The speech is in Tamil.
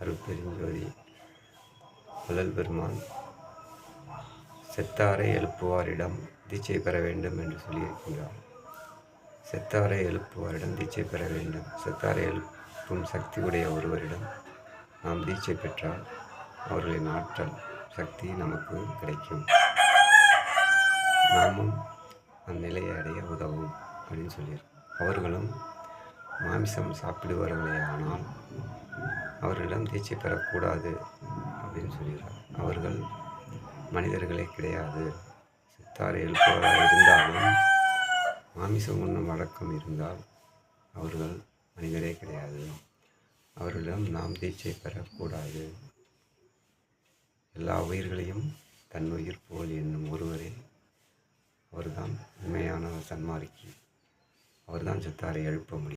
அருட்பெருஞ்சோதி வள்ளல் பெருமான் செத்தாரை எழுப்புவாரிடம் தீட்சை பெற வேண்டும் என்று சொல்லியிருக்கிறார் செத்தாரை எழுப்புவாரிடம் தீட்சை பெற வேண்டும். செத்தாரை எழுப்பும் சக்தி உடைய ஒருவரிடம் நாம் தீட்சை பெற்றால் அவர்களின் ஆற்றல் சக்தி நமக்கு கிடைக்கும். நாமும் அந்நிலையை அடைய உதவும் அப்படின்னு சொல்லியிருக்கோம் அவர்களும் மாமிசம் சாப்பிடுவார்களே ஆனால் அவர்களிடம் தீட்சை பெறக்கூடாது அப்படின்னு சொல்கிறார் அவர்கள் மனிதர்களே கிடையாது. சித்தாரை எழுப்பவராக இருந்தாலும் மாமிசம் உண்ணும் வழக்கம் இருந்தால் அவர்கள் மனிதரே கிடையாது. அவர்களிடம் நாம் தீட்சை பெறக்கூடாது. எல்லா உயிர்களையும் தன் உயிர் போல் என்னும் ஒருவரே. அவர்தான் உண்மையான சன்மார்க்கி அவர்தான் சித்தாரை எழுப்ப முடியும்.